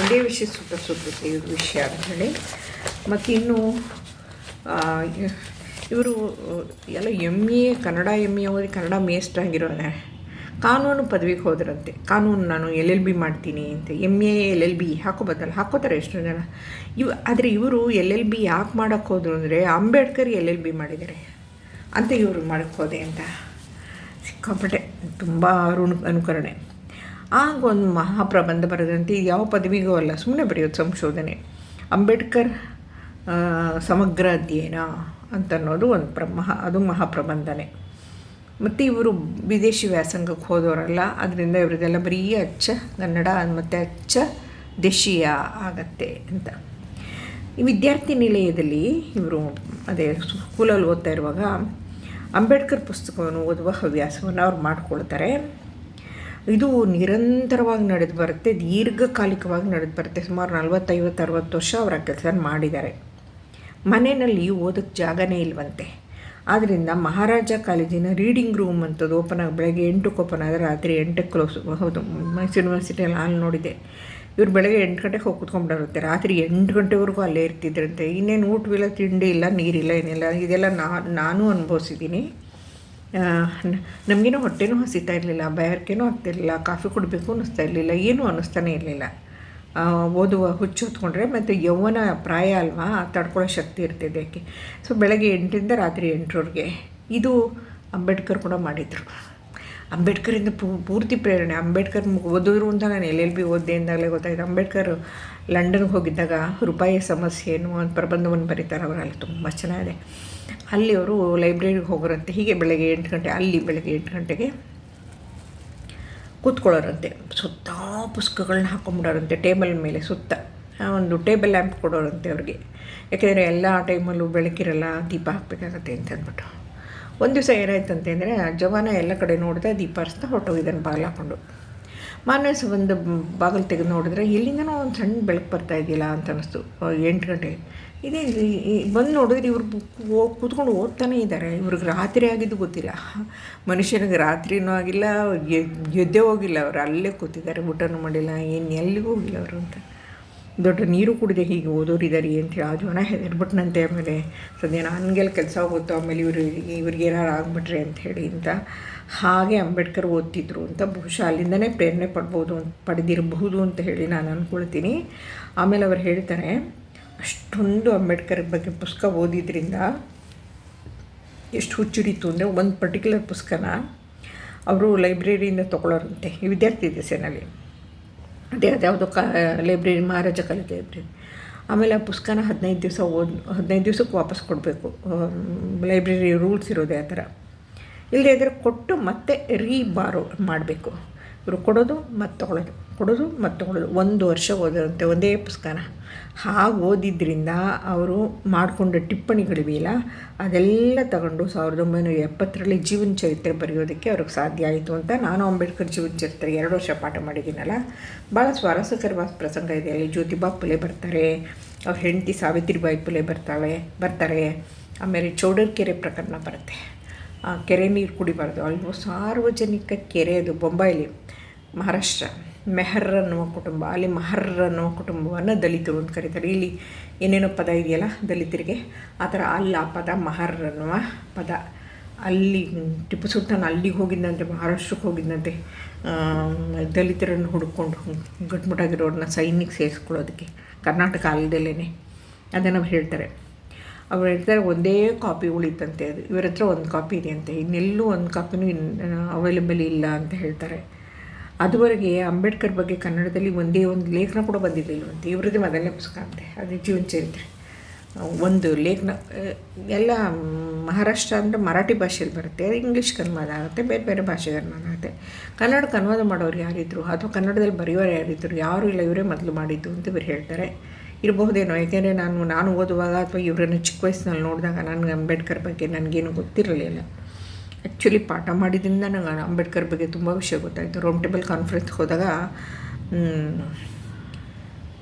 ಒಂದೇ ವಿಷಯ ಸುತ್ತ ಸುತ್ತುತ್ತೆ ಇವ್ರ ವಿಷಯ ಅಂತ ಹೇಳಿ. ಮತ್ತು ಇನ್ನು ಇವರು, ಎಲ್ಲ M A Kannada M A ಓದಿ ಕನ್ನಡ ಮೇಸ್ಟ್ ಆಗಿರೋನೆ ಕಾನೂನು ಪದವಿಗೆ ಹೋದ್ರಂತೆ. ಕಾನೂನು ನಾನು ಎಲ್ ಎಲ್ ಬಿ ಮಾಡ್ತೀನಿ ಅಂತ. M A L L B ಹಾಕೋಬೋದಲ್ಲ ಹಾಕೋತಾರೆ ಎಷ್ಟೋ ಜನ. ಇವ್, ಆದರೆ ಇವರು ಎಲ್ ಎಲ್ ಬಿ ಯಾಕೆ ಮಾಡೋಕ್ಕೆ ಹೋದ್ರು ಅಂದರೆ ಅಂಬೇಡ್ಕರ್ ಎಲ್ ಎಲ್ ಬಿ ಮಾಡಿದ್ದಾರೆ ಅಂತ ಇವರು ಮಾಡೋಕ್ಕೆ ಹೋದೆ ಅಂತ. ಸಿಕ್ಕಾಪಟ್ಟೆ ತುಂಬ ಋಣ, ಅನುಕರಣೆ. ಆಗ ಒಂದು ಮಹಾಪ್ರಬಂಧ ಬರೆದಂತೆ ಯಾವ ಪದವಿಗೂ ಅಲ್ಲ ಸುಮ್ಮನೆ ಬರೆಯೋದು ಸಂಶೋಧನೆ. ಅಂಬೇಡ್ಕರ್ ಸಮಗ್ರ ಅಧ್ಯಯನ ಅಂತನ್ನೋದು ಒಂದು ಪ್ರ ಮಹಾ ಅದು ಮಹಾಪ್ರಬಂಧನೆ. ಮತ್ತು ಇವರು ವಿದೇಶಿ ವ್ಯಾಸಂಗಕ್ಕೆ ಹೋದವರಲ್ಲ ಅದರಿಂದ ಇವರಿಗೆಲ್ಲ ಬರೀ ಅಚ್ಚ ಕನ್ನಡ, ಮತ್ತು ಅಚ್ಚ ದೇಶೀಯ ಆಗತ್ತೆ ಅಂತ. ವಿದ್ಯಾರ್ಥಿ ನಿಲಯದಲ್ಲಿ ಇವರು ಅದೇ ಸ್ಕೂಲಲ್ಲಿ ಓದ್ತಾ ಇರುವಾಗ ಅಂಬೇಡ್ಕರ್ ಪುಸ್ತಕವನ್ನು ಓದುವ ಹವ್ಯಾಸವನ್ನು ಅವ್ರು ಮಾಡಿಕೊಳ್ತಾರೆ. ಇದು ನಿರಂತರವಾಗಿ ನಡೆದು ಬರುತ್ತೆ, ದೀರ್ಘಕಾಲಿಕವಾಗಿ ನಡೆದು ಬರುತ್ತೆ. ಸುಮಾರು ನಲ್ವತ್ತೈವತ್ತು, ಅರವತ್ತು ವರ್ಷ ಅವರ ಕೆಲಸ ಮಾಡಿದ್ದಾರೆ. ಮನೆಯಲ್ಲಿ ಓದೋಕ್ಕೆ ಜಾಗನೇ ಇಲ್ವಂತೆ. ಆದ್ದರಿಂದ ಮಹಾರಾಜ ಕಾಲೇಜಿನ ರೀಡಿಂಗ್ ರೂಮ್ ಅಂಥದ್ದು ಓಪನ್ ಆಗಿ ಬೆಳಗ್ಗೆ ಎಂಟಕ್ಕೆ ಓಪನ್ ಆದರೆ ರಾತ್ರಿ ಎಂಟಕ್ಕೆ ಕ್ಲೋಸ್ ಹೌದು, ಮೈಸೂರು ಯೂನಿವರ್ಸಿಟಿಯಲ್ಲಿ ಅಲ್ಲಿ ನೋಡಿದೆ. ಇವ್ರು ಬೆಳಗ್ಗೆ ಎಂಟು ಗಂಟೆಗೆ ಹೋಗಿ ಕೂತ್ಕೊಂಡ್ಬಿಟ್ಟಿರುತ್ತೆ ರಾತ್ರಿ ಎಂಟು ಗಂಟೆವರೆಗೂ ಅಲ್ಲೇ ಇರ್ತಿದ್ರಂತೆ. ಇನ್ನೇನು ಊಟವಿಲ್ಲ ತಿಂಡಿ ಇಲ್ಲ, ನೀರಿಲ್ಲ, ಏನಿಲ್ಲ. ಇದೆಲ್ಲ ನಾನು ಅನುಭವಿಸಿದ್ದೀನಿ. ನಮಗೇನೋ ಹೊಟ್ಟೆನೂ ಹಸಿತಾ ಇರಲಿಲ್ಲ, ಬಯರ್ಕೇನೂ ಆಗ್ತಿರಲಿಲ್ಲ, ಕಾಫಿ ಕುಡಬೇಕು ಅನ್ನಿಸ್ತಾ ಇರಲಿಲ್ಲ, ಏನೂ ಅನ್ನಿಸ್ತಾನೇ ಇರಲಿಲ್ಲ. ಓದುವ ಹುಚ್ಚು ಹೊತ್ಕೊಂಡ್ರೆ ಮತ್ತು ಯೌವನ ಪ್ರಾಯ ಅಲ್ವಾ? ತಡ್ಕೊಳ್ಳೋ ಶಕ್ತಿ ಇರ್ತಿದೆ ಯಾಕೆ? ಸೊ ಬೆಳಗ್ಗೆ ಎಂಟರಿಂದ ರಾತ್ರಿ ಎಂಟರವರೆಗೆ ಇದು ಅಂಬೇಡ್ಕರ್ ಕೂಡ ಮಾಡಿದರು. ಅಂಬೇಡ್ಕರಿಂದ ಪೂರ್ತಿ ಪ್ರೇರಣೆ. ಅಂಬೇಡ್ಕರ್ ಓದಿದ್ರು ಅಂತ ನಾನು ಎಲ್ ಎಲ್ ಬಿ ಓದಿದೆ ಅಂದಾಗಲೇ ಗೊತ್ತಾಯಿತು. ಅಂಬೇಡ್ಕರ್ ಲಂಡನ್ಗೆ ಹೋಗಿದ್ದಾಗ ರೂಪಾಯಿ ಸಮಸ್ಯೆ ಏನು ಒಂದು ಪ್ರಬಂಧವನ್ನು ಬರೀತಾರೆ ಅವರಲ್ಲಿ. ತುಂಬ ಚೆನ್ನಾಗಿದೆ. ಅಲ್ಲಿ ಅವರು ಲೈಬ್ರರಿಗೆ ಹೋಗೋರಂತೆ. ಹೀಗೆ ಬೆಳಗ್ಗೆ ಎಂಟು ಗಂಟೆ, ಅಲ್ಲಿ ಬೆಳಗ್ಗೆ ಎಂಟು ಗಂಟೆಗೆ ಕೂತ್ಕೊಳ್ಳೋರಂತೆ. ಸುತ್ತ ಪುಸ್ತಕಗಳನ್ನ ಹಾಕೊಂಬಿಡೋರಂತೆ, ಟೇಬಲ್ ಮೇಲೆ ಸುತ್ತ. ಒಂದು ಟೇಬಲ್ ಲ್ಯಾಂಪ್ ಕೊಡೋರಂತೆ ಅವ್ರಿಗೆ. ಯಾಕೆಂದರೆ ಎಲ್ಲ ಟೈಮಲ್ಲೂ ಬೆಳಕಿರಲ್ಲ, ದೀಪ ಹಾಕಬೇಕಾಗತ್ತೆ ಅಂತ ಅಂದ್ಬಿಟ್ಟು. ಒಂದು ದಿವಸ ಏನಾಯ್ತಂತೆ ಅಂದರೆ ಜವಾನ ಎಲ್ಲ ಕಡೆ ನೋಡಿದ ದೀಪ ಹರಿಸ್ತಾ ಹೊರಟೋಗಿದ್ದಾನೆ ಬಾಗಿಲು ಹಾಕ್ಕೊಂಡು ಮಾನ್ಯ ದಿವಸ ಒಂದು ಬಾಗಿಲು ತೆಗೆದು ನೋಡಿದ್ರೆ ಎಲ್ಲಿಂದನೋ ಒಂದು ಸಣ್ಣ ಬೆಳಕು ಬರ್ತಾ ಇದೆಯಲ್ಲ ಅಂತ ಅನ್ನಿಸ್ತು ಎಂಟು ಗಂಟೆಗೆ ಇದೇ ಬಂದು ನೋಡಿದ್ರೆ ಇವರು ಕೂತ್ಕೊಂಡು ಓದ್ತಾನೇ ಇದ್ದಾರೆ ಇವ್ರಿಗೆ ರಾತ್ರಿ ಆಗಿದ್ದು ಗೊತ್ತಿಲ್ಲ. ಮನುಷ್ಯನಿಗೆ ರಾತ್ರಿನೂ ಆಗಿಲ್ಲ ಎದ್ದೇ ಹೋಗಿಲ್ಲ ಅವರು. ಅಲ್ಲೇ ಕೂತಿದ್ದಾರೆ, ಊಟನೂ ಮಾಡಿಲ್ಲ, ಏನು ಎಲ್ಲಿಗೂ ಹೋಗಿಲ್ಲ ಅವರು ಅಂತ. ದೊಡ್ಡ ನೀರು ಕುಡಿದೆ, ಹೀಗೆ ಓದೋರಿದ್ದಾರೆ ಅಂತೇಳಿ ಆ ಜನ ಹೆದರ್ಬಿಟ್ನಂತೆ ಆಮೇಲೆ. ಸದ್ಯ ನನಗೆಲ್ಲ ಕೆಲಸ ಹೋಗುತ್ತೋ ಆಮೇಲೆ ಇವರು, ಇವ್ರಿಗೆ ಏನಾರು ಆಗ್ಬಿಟ್ರೆ ಅಂತ ಹೇಳಿ ಅಂತ. ಹಾಗೆ ಅಂಬೇಡ್ಕರ್ ಓದ್ತಿದ್ರು ಅಂತ ಬಹುಶಃ ಅಲ್ಲಿಂದನೇ ಪ್ರೇರಣೆ ಪಡ್ಬೋದು ಅಂತ ಪಡೆದಿರಬಹುದು ಅಂತ ಹೇಳಿ ನಾನು ಅಂದ್ಕೊಳ್ತೀನಿ ಆಮೇಲೆ ಅವ್ರು ಹೇಳ್ತಾರೆ ಅಷ್ಟೊಂದು ಅಂಬೇಡ್ಕರ್ ಬಗ್ಗೆ ಪುಸ್ತಕ ಓದಿದ್ರಿಂದ ಎಷ್ಟು ಹುಚ್ಚಿಡಿತು ಅಂದರೆ ಒಂದು ಪರ್ಟಿಕ್ಯುಲರ್ ಪುಸ್ತಕನ ಅವರು ಲೈಬ್ರರಿಯಿಂದ ತೊಗೊಳೋರಂತೆ. ವಿದ್ಯಾರ್ಥಿ ದಿಸೆನಲ್ಲಿ ಅದೇ ಅದ್ಯಾವುದೋ ಕಾ, ಲೈಬ್ರರಿ, ಮಹಾರಾಜ ಕಾಲೇಜ್ ಲೈಬ್ರರಿ. ಆಮೇಲೆ ಆ ಪುಸ್ತಕನ ಹದಿನೈದು ದಿವಸ ಓದ್, ಹದಿನೈದು ದಿವಸಕ್ಕೆ ವಾಪಸ್ ಕೊಡಬೇಕು. ಲೈಬ್ರರಿ ರೂಲ್ಸ್ ಇರೋದೇ ಆ ಥರ. ಇಲ್ಲದೇ ಇದ್ದರೆ ಕೊಟ್ಟು ಮತ್ತೆ ರೀ ಬಾರೋ ಮಾಡಬೇಕು. ಇವರು ಕೊಡೋದು ಮತ್ತು ತೊಗೊಳೋದು. ಕೊಡೋದು ಮತ್ತೆ ಕೊಡೋದು ಒಂದು ವರ್ಷ ಓದೋದಂತೆ ಒಂದೇ ಪುಸ್ತಕನ ಹಾಗೆ ಓದಿದ್ರಿಂದ ಅವರು ಮಾಡಿಕೊಂಡ ಟಿಪ್ಪಣಿಗಳಿವೆಯಲ್ಲ ಅದೆಲ್ಲ ತಗೊಂಡು ಸಾವಿರದ ಒಂಬೈನೂರ ಎಪ್ಪತ್ತರಲ್ಲಿ ಜೀವನ ಚರಿತ್ರೆ ಬರೆಯೋದಕ್ಕೆ ಅವ್ರಿಗೆ ಸಾಧ್ಯ ಆಯಿತು ಅಂತ ನಾನು ಅಂಬೇಡ್ಕರ್ ಜೀವನ ಚರಿತ್ರೆ ಎರಡು ವರ್ಷ ಪಾಠ ಮಾಡಿದ್ದೀನಲ್ಲ ಭಾಳ ಸ್ವಾರಸ್ಯಕರವಾದ ಪ್ರಸಂಗ ಇದೆ. ಅಲ್ಲಿ ಜ್ಯೋತಿಬಾ ಪುಲೆ ಬರ್ತಾರೆ, ಅವ್ರ ಹೆಂಡತಿ ಸಾವಿತ್ರಿಬಾಯಿ ಪುಲೆ ಬರ್ತಾಳೆ, ಬರ್ತಾರೆ. ಆಮೇಲೆ ಚೌಡರ್ಕೆರೆ ಪ್ರಕರಣ ಬರುತ್ತೆ. ಕೆರೆ ನೀರು ಕುಡಿಬಾರ್ದು. ಅಲ್ವೋ ಸಾರ್ವಜನಿಕ ಕೆರೆ ಅದು, ಬೊಂಬಾಯಿಲಿ, ಮಹಾರಾಷ್ಟ್ರ. ಮೆಹರ್ ಅನ್ನುವ ಕುಟುಂಬ, ಅಲ್ಲಿ ಮಹರ್ ಅನ್ನುವ ಕುಟುಂಬವನ್ನು ದಲಿತರು ಅಂತ ಕರೀತಾರೆ. ಇಲ್ಲಿ ಏನೇನೋ ಪದ ಇದೆಯಲ್ಲ, ದಲಿತರಿಗೆ, ಆ ಥರ ಅಲ್ಲಿ ಆ ಪದ ಮಹರ್ ಅನ್ನುವ ಪದ. ಅಲ್ಲಿ ಟಿಪ್ಪು ಸುಲ್ತಾನ್ ಅಲ್ಲಿಗೆ ಹೋಗಿದ್ದಂತೆ ಮಹಾರಾಷ್ಟ್ರಕ್ಕೆ ಹೋಗಿದ್ದಂತೆ ದಲಿತರನ್ನು ಹುಡುಕೊಂಡು ಗಟ್ಮುಟ್ಟಾಗಿರೋರನ್ನ ಸೈನ್ಯಕ್ಕೆ ಸೇರಿಸ್ಕೊಳ್ಳೋದಕ್ಕೆ, ಕರ್ನಾಟಕ ಅಲ್ಲದಲ್ಲೇ ಅದನ್ನು ಹೇಳ್ತಾರೆ. ಅವ್ರು ಹೇಳ್ತಾರೆ, ಒಂದೇ ಕಾಪಿ ಉಳಿತಂತೆ ಅದು. ಇವರ ಹತ್ರ ಒಂದು ಕಾಪಿ ಇದೆ ಅಂತೆ ಇನ್ನೆಲ್ಲೂ ಒಂದು ಕಾಪಿನೂ ಅವೈಲೇಬಲ್ ಇಲ್ಲ ಅಂತ ಹೇಳ್ತಾರೆ. ಅದುವರೆಗೆ ಅಂಬೇಡ್ಕರ್ ಬಗ್ಗೆ ಕನ್ನಡದಲ್ಲಿ ಒಂದೇ ಒಂದು ಲೇಖನ ಕೂಡ ಬಂದಿರಲಿಲ್ಲವಂತೆ ಇವ್ರದ್ದೇ ಮೊದಲನೇ ಪುಸ್ತಕ ಅಂತೆ. ಅದೇ ಜೀವನ ಚರಿತ್ರೆ. ಒಂದು ಲೇಖನ ಎಲ್ಲ ಮಹಾರಾಷ್ಟ್ರ ಅಂದರೆ ಮರಾಠಿ ಭಾಷೆಯಲ್ಲಿ ಬರುತ್ತೆ ಇಂಗ್ಲೀಷ್ ಕನ್ವಾದ ಆಗುತ್ತೆ, ಬೇರೆ ಬೇರೆ ಭಾಷೆಗೆ ಅನುವಾದ ಆಗುತ್ತೆ. ಕನ್ನಡಕ್ಕೆ ಅನುವಾದ ಮಾಡೋರು ಯಾರಿದ್ರು, ಅಥವಾ ಕನ್ನಡದಲ್ಲಿ ಬರೆಯೋರು ಯಾರಿದ್ದರು ಯಾರು ಇಲ್ಲ, ಇವರೇ ಮೊದಲು ಮಾಡಿದ್ದು ಅಂತ ಇವರು ಹೇಳ್ತಾರೆ. ಇರಬಹುದೇನೋ, ಯಾಕೆಂದರೆ ನಾನು ನಾನು ಓದುವಾಗ ಅಥವಾ ಇವರನ್ನು ಚಿಕ್ಕ ವಯಸ್ಸಿನಲ್ಲಿ ನೋಡಿದಾಗ ನನಗೆ ಅಂಬೇಡ್ಕರ್ ಬಗ್ಗೆ ನನಗೇನು ಗೊತ್ತಿರಲಿಲ್ಲ. ಆ್ಯಕ್ಚುಲಿ ಪಾಠ ಮಾಡಿದ್ರಿಂದ ನನಗೆ ಅಂಬೇಡ್ಕರ್ ಬಗ್ಗೆ ತುಂಬ ವಿಷಯ ಗೊತ್ತಾಯಿತು. ರೌಂಡ್ ಟೇಬಲ್ ಕಾನ್ಫರೆನ್ಸ್ಗೆ ಹೋದಾಗ